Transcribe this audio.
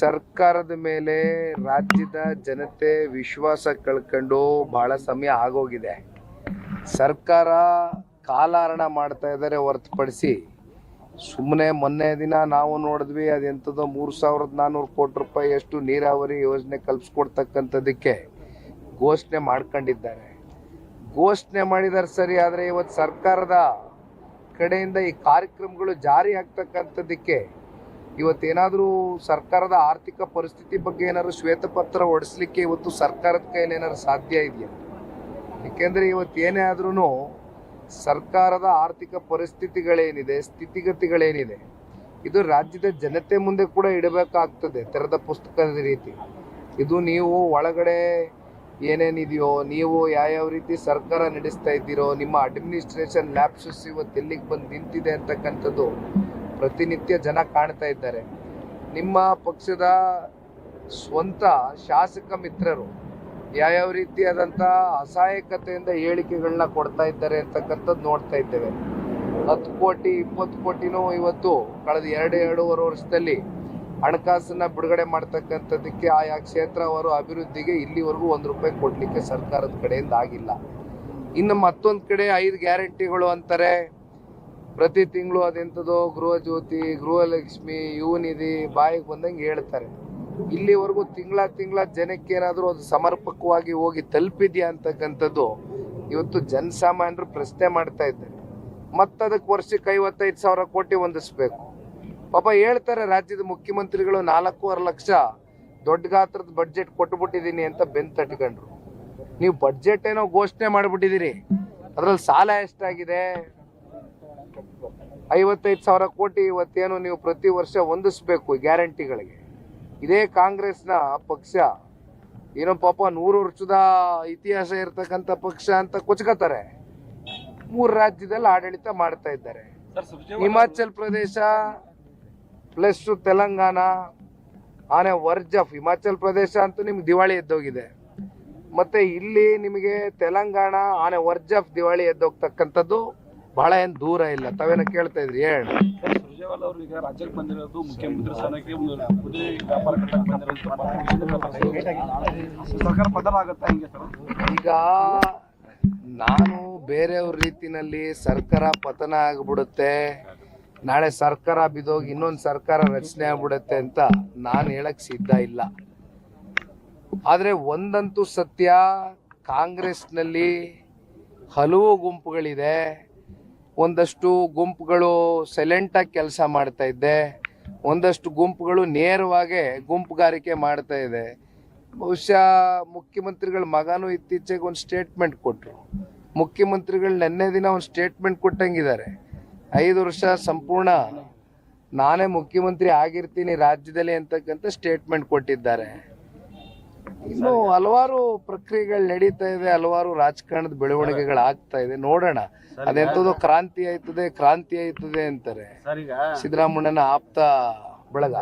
ಸರ್ಕಾರದ ಮೇಲೆ ರಾಜ್ಯದ ಜನತೆ ವಿಶ್ವಾಸ ಕಳ್ಕೊಂಡು ಬಹಳ ಸಮಯ ಆಗೋಗಿದೆ. ಸರ್ಕಾರ ಕಾಲಹರಣ ಮಾಡ್ತಾ ಇದ್ದಾರೆ ಹೊರತುಪಡಿಸಿ. ಸುಮ್ಮನೆ ಮೊನ್ನೆ ದಿನ ನಾವು ನೋಡಿದ್ವಿ ಅದೆಂಥದ್ದು ಮೂರು ಸಾವಿರದ ನಾನ್ನೂರು ಕೋಟಿ ರೂಪಾಯಿ ಅಷ್ಟು ನೀರಾವರಿ ಯೋಜನೆ ಕಲ್ಪಿಸ್ಕೊಡ್ತಕ್ಕಂಥದ್ದಕ್ಕೆ ಘೋಷಣೆ ಮಾಡ್ಕೊಂಡಿದ್ದಾರೆ. ಘೋಷಣೆ ಮಾಡಿದ್ದಾರೆ ಸರಿ, ಆದರೆ ಇವತ್ತು ಸರ್ಕಾರದ ಕಡೆಯಿಂದ ಈ ಕಾರ್ಯಕ್ರಮಗಳು ಜಾರಿ ಆಗ್ತಕ್ಕಂಥದ್ದಕ್ಕೆ ಇವತ್ತೇನಾದರೂ ಸರ್ಕಾರದ ಆರ್ಥಿಕ ಪರಿಸ್ಥಿತಿ ಬಗ್ಗೆ ಏನಾದ್ರು ಶ್ವೇತಪತ್ರ ಹೊಡಿಸ್ಲಿಕ್ಕೆ ಇವತ್ತು ಸರ್ಕಾರದ ಕೈಯಲ್ಲಿ ಏನಾದ್ರು ಸಾಧ್ಯ ಇದೆಯಾ? ಏಕೆಂದರೆ ಇವತ್ತು ಏನೇ ಆದ್ರೂ ಸರ್ಕಾರದ ಆರ್ಥಿಕ ಪರಿಸ್ಥಿತಿಗಳೇನಿದೆ, ಸ್ಥಿತಿಗತಿಗಳೇನಿದೆ, ಇದು ರಾಜ್ಯದ ಜನತೆ ಮುಂದೆ ಕೂಡ ಇಡಬೇಕಾಗ್ತದೆ, ತೆರೆದ ಪುಸ್ತಕದ ರೀತಿ. ಇದು ನೀವು ಒಳಗಡೆ ಏನೇನಿದೆಯೋ, ನೀವು ಯಾವ್ಯಾವ ರೀತಿ ಸರ್ಕಾರ ನಡೆಸ್ತಾ ಇದ್ದೀರೋ, ನಿಮ್ಮ ಅಡ್ಮಿನಿಸ್ಟ್ರೇಷನ್ ಲ್ಯಾಪ್ಸಸ್ ಇವತ್ತು ಎಲ್ಲಿಗೆ ಬಂದು ನಿಂತಿದೆ ಅಂತಕ್ಕಂಥದ್ದು ಪ್ರತಿನಿತ್ಯ ಜನ ಕಾಣ್ತಾ ಇದ್ದಾರೆ. ನಿಮ್ಮ ಪಕ್ಷದ ಸ್ವಂತ ಶಾಸಕ ಮಿತ್ರರು ಯಾವ್ಯಾವ ರೀತಿಯಾದಂಥ ಅಸಹಾಯಕತೆಯಿಂದ ಹೇಳಿಕೆಗಳನ್ನ ಕೊಡ್ತಾ ಇದ್ದಾರೆ ಅಂತಕ್ಕಂಥದ್ದು ನೋಡ್ತಾ ಇದ್ದೇವೆ. ಹತ್ತು ಕೋಟಿ, ಇಪ್ಪತ್ತು ಕೋಟಿನೂ ಇವತ್ತು ಕಳೆದ ಎರಡು, ಎರಡೂವರೆ ವರ್ಷದಲ್ಲಿ ಹಣಕಾಸನ್ನ ಬಿಡುಗಡೆ ಮಾಡ್ತಕ್ಕಂಥದ್ದಕ್ಕೆ ಆಯಾ ಕ್ಷೇತ್ರ ಅವರು ಅಭಿವೃದ್ಧಿಗೆ ಇಲ್ಲಿವರೆಗೂ ಒಂದು ರೂಪಾಯಿ ಕೊಡ್ಲಿಕ್ಕೆ ಸರ್ಕಾರದ ಕಡೆಯಿಂದ ಆಗಿಲ್ಲ. ಇನ್ನು ಮತ್ತೊಂದು ಕಡೆ ಐದು ಗ್ಯಾರಂಟಿಗಳು ಅಂತಾರೆ. ಪ್ರತಿ ತಿಂಗಳು ಅದೆಂಥದೋ ಗೃಹ ಜ್ಯೋತಿ, ಗೃಹಲಕ್ಷ್ಮಿ, ಯುವನಿಧಿ ಬಾಯಿಗೆ ಬಂದಂಗೆ ಹೇಳ್ತಾರೆ. ಇಲ್ಲಿವರೆಗೂ ತಿಂಗಳ ತಿಂಗಳ ಜನಕ್ಕೆ ಏನಾದರೂ ಅದು ಸಮರ್ಪಕವಾಗಿ ಹೋಗಿ ತಲುಪಿದೆಯಾ ಅಂತಕ್ಕಂಥದ್ದು ಇವತ್ತು ಜನಸಾಮಾನ್ಯರು ಪ್ರಶ್ನೆ ಮಾಡ್ತಾ ಇದ್ದಾರೆ. ಮತ್ತದಕ್ಕೆ ವರ್ಷಕ್ಕೆ ಐವತ್ತೈದು ಸಾವಿರ ಕೋಟಿ ಹೊಂದಿಸ್ಬೇಕು. ಪಾಪ ಹೇಳ್ತಾರೆ ರಾಜ್ಯದ ಮುಖ್ಯಮಂತ್ರಿಗಳು ನಾಲ್ಕೂವರೆ ಲಕ್ಷ ದೊಡ್ಡ ಗಾತ್ರದ ಬಡ್ಜೆಟ್ ಕೊಟ್ಬಿಟ್ಟಿದ್ದೀನಿ ಅಂತ ಬೆನ್ ತಟ್ಕೊಂಡ್ರು. ನೀವು ಬಡ್ಜೆಟ್ ಏನೋ ಘೋಷಣೆ ಮಾಡಿಬಿಟ್ಟಿದ್ದೀರಿ. ಅದರಲ್ಲಿ ಸಾಲ ಎಷ್ಟಾಗಿದೆ? ಐವತ್ತೈದು ಸಾವಿರ ಕೋಟಿ ಇವತ್ತೇನು ನೀವು ಪ್ರತಿ ವರ್ಷ ಹೊಂದಿಸ್ಬೇಕು ಗ್ಯಾರಂಟಿಗಳಿಗೆ. ಇದೇ ಕಾಂಗ್ರೆಸ್ನ ಪಕ್ಷ. ಏನೋ ಪಾಪ ನೂರು ವರ್ಷದ ಇತಿಹಾಸ ಇರತಕ್ಕಂಥ ಪಕ್ಷ ಅಂತ ಕೊಚ್ಕೋತಾರೆ. ಮೂರು ರಾಜ್ಯದಲ್ಲಿ ಆಡಳಿತ ಮಾಡ್ತಾ ಇದ್ದಾರೆ. ಹಿಮಾಚಲ್ ಪ್ರದೇಶ ಪ್ಲಸ್ ತೆಲಂಗಾಣ ಆನೆ ವರ್ಜ್ ಆಫ್ ಹಿಮಾಚಲ್ ಪ್ರದೇಶ ಅಂತೂ ನಿಮ್ಗೆ ದಿವಾಳಿ ಎದ್ದೋಗಿದೆ. ಮತ್ತೆ ಇಲ್ಲಿ ನಿಮಗೆ ತೆಲಂಗಾಣ ಆನೆ ವರ್ಜ್ ಆಫ್ ದಿವಾಳಿ ಎದ್ದೋಗ್ತಕ್ಕಂಥದ್ದು ಬಹಳ ಏನು ದೂರ ಇಲ್ಲ. ತಾವೇನ ಕೇಳ್ತಾ ಇದ್ರಿ? ಹೇಳಿ. ಅವರು ಈಗ ರಾಜ್ಯಕ್ಕೆ ಬಂದಿರೋದು ಮುಖ್ಯಮಂತ್ರಿ ಸ್ಥಾನಕ್ಕೆ ಒಂದು ಕುದುರೆ ವ್ಯಾಪಾರ ಕಟ್ಟಕ್ಕೆ ಬಂದಿರೋದು ಸರ್ಕಾರ ಬದಲಾಗುತ್ತಾ ಹಿಂಗೆ ಸರ್? ಈಗ ನಾನು ಬೇರೆಯವ್ರ ರೀತಿನಲ್ಲಿ ಸರ್ಕಾರ ಪತನ ಆಗ್ಬಿಡುತ್ತೆ. ನಾಳೆ ಸರ್ಕಾರ ಬಿದ್ದೋಗಿ ಇನ್ನೊಂದು ಸರ್ಕಾರ ರಚನೆ ಆಗ್ಬಿಡುತ್ತೆ ಅಂತ ನಾನು ಹೇಳಕ್ ಸಿದ್ಧ ಇಲ್ಲ. ಆದರೆ ಒಂದಂತೂ ಸತ್ಯ ಕಾಂಗ್ರೆಸ್ನಲ್ಲಿ ಹಲವು ಗುಂಪುಗಳಿದೆ. ಒಂದಷ್ಟು ಗುಂಪುಗಳು ಸೈಲೆಂಟಾಗಿ ಕೆಲಸ ಮಾಡ್ತಾ ಇದ್ದೆ. ಒಂದಷ್ಟು ಗುಂಪುಗಳು ನೇರವಾಗಿ ಗುಂಪುಗಾರಿಕೆ ಮಾಡ್ತಾ ಇದೆ. ಬಹುಶಃ ಮುಖ್ಯಮಂತ್ರಿಗಳ ಮಗನೂ ಇತ್ತೀಚೆಗೆ ಒಂದು ಸ್ಟೇಟ್ಮೆಂಟ್ ಕೊಟ್ಟರು ಮುಖ್ಯಮಂತ್ರಿಗಳು ನೆನ್ನೆ ದಿನ ಒಂದು ಸ್ಟೇಟ್ಮೆಂಟ್ ಕೊಟ್ಟಂಗಿದ್ದಾರೆ. ಐದು ವರ್ಷ ಸಂಪೂರ್ಣ ನಾನೇ ಮುಖ್ಯಮಂತ್ರಿ ಆಗಿರ್ತೀನಿ ರಾಜ್ಯದಲ್ಲಿ ಅಂತಕ್ಕಂಥ ಸ್ಟೇಟ್ಮೆಂಟ್ ಕೊಟ್ಟಿದ್ದಾರೆ. ಇನ್ನು ಹಲವಾರು ಪ್ರಕ್ರಿಯೆಗಳು ನಡೀತಾ ಇದೆ ಹಲವಾರು ರಾಜಕಾರಣದ ಬೆಳವಣಿಗೆಗಳು ಆಗ್ತಾ ಇದೆ. ನೋಡೋಣ. ಅದೆಂಥದ್ದು ಕ್ರಾಂತಿ ಆಯ್ತದೆ ಕ್ರಾಂತಿ ಆಯ್ತದೆ ಅಂತಾರೆ. ಸಿದ್ದರಾಮಣ್ಣನ ಆಪ್ತ ಬಳಗ.